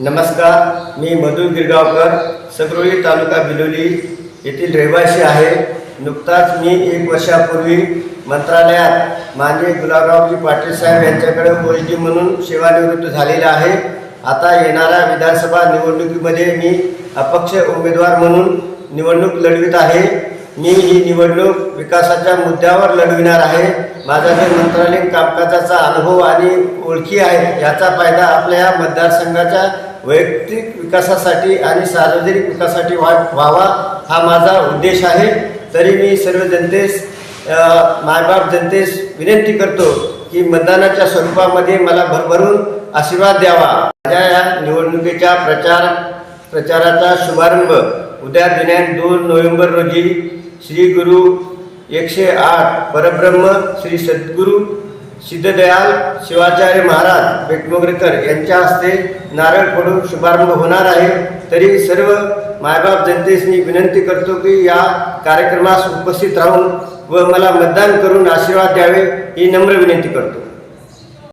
नमस्कार मी मधु गिरगावकर सगरोळी तालुका बिलोली येथील रहिवासी आहे. नुकताच मी एक वर्षापूर्वी मंत्रालयात माननीय गुलाबरावजी पाटील साहेब यांच्याकडे ओएसडी म्हणून सेवानिवृत्त झालेला आहे. आता येणाऱ्या विधानसभा निवडणुकीमध्ये मी अपक्ष उमेदवार म्हणून निवडणूक लढवित आहे. मी ही निवडणूक विकासाच्या मुद्द्यावर लढविणार आहे. माझा जे मंत्रालयीन कामकाजाचा अनुभव आणि ओळखी आहे याचा फायदा आपल्या या मतदारसंघाच्या वैयक्तिक विकासासाठी आणि सार्वजनिक विकासासाठी वा व्हावा हा माझा उद्देश आहे. तरी मी सर्व जनतेस मायबाप जनतेस विनंती करतो की मतदानाच्या स्वरूपामध्ये मला भरभरून आशीर्वाद द्यावा. माझ्या या निवडणुकीच्या प्रचार प्रचाराचा शुभारंभ उद्या दिनांक दोन नोव्हेंबर रोजी श्री गुरु एकशे आठ परब्रह्म श्री सद्गुरू सिद्धदयाल शिवाचार्य महाराज बेटमोगरेकर यांच्या हस्ते नारळ पडून शुभारंभ होणार आहे. तरी सर्व मायबाप जनतेस मी विनंती करतो की या कार्यक्रमास उपस्थित राहून व मला मतदान करून आशीर्वाद द्यावे ही नम्र विनंती करतो.